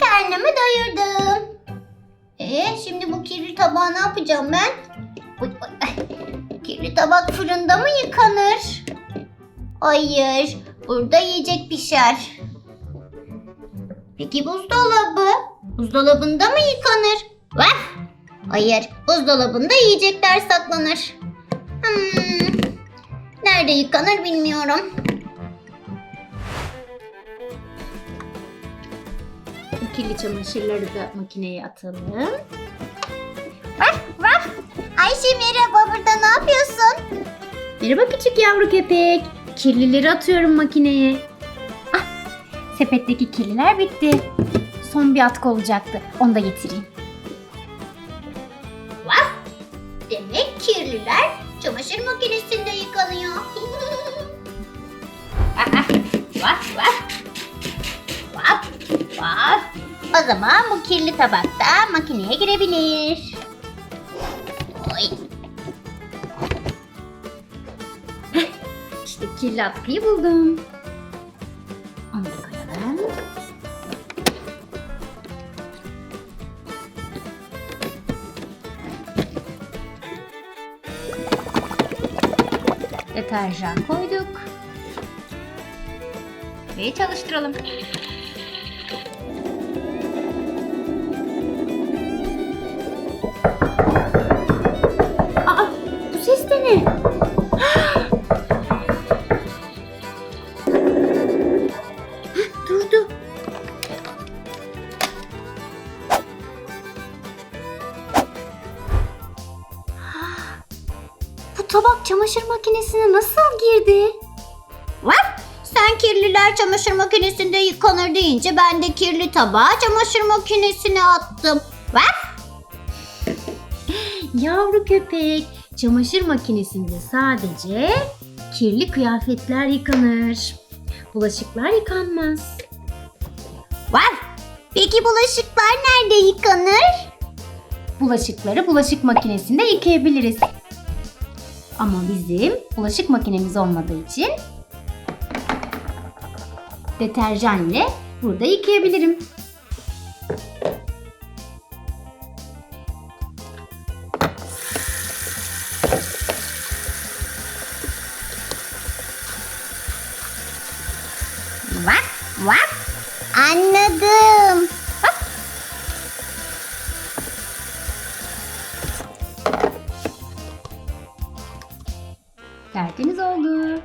Karnımı doyurdum. Ee, şimdi bu kirli tabağı ne yapacağım ben? Kirli tabak fırında mı yıkanır? Hayır, burada yiyecek pişer. Peki buzdolabı? Buzdolabında mı yıkanır? Vah! Hayır, buzdolabında yiyecekler saklanır. Hmm, nerede yıkanır bilmiyorum. Bu kirli çamaşırları da makineye atalım. Vaf vaf. Ayşe merhaba burada ne yapıyorsun? Merhaba küçük yavru köpek. Kirlileri atıyorum makineye. Ah, sepetteki kirliler bitti. Son bir atkı olacaktı. Onu da getireyim. Vaf. Demek kirliler çamaşır makinesinde yıkanıyor. O zaman bu kirli tabak da makineye girebilir. Oy. İşte kirli atkıyı buldum. Onu da koyalım. Deterjan koyduk. Ve çalıştıralım. Tabak çamaşır makinesine nasıl girdi? Vaf. Sen kirliler çamaşır makinesinde yıkanır deyince ben de kirli tabağı çamaşır makinesine attım. Vaf. Yavru köpek, çamaşır makinesinde sadece kirli kıyafetler yıkanır. Bulaşıklar yıkanmaz. Vaf. Peki bulaşıklar nerede yıkanır? Bulaşıkları bulaşık makinesinde yıkayabiliriz. Ama bizim bulaşık makinemiz olmadığı için deterjan ile burada yıkayabilirim. Vaf vaf. Tertemiz oldu.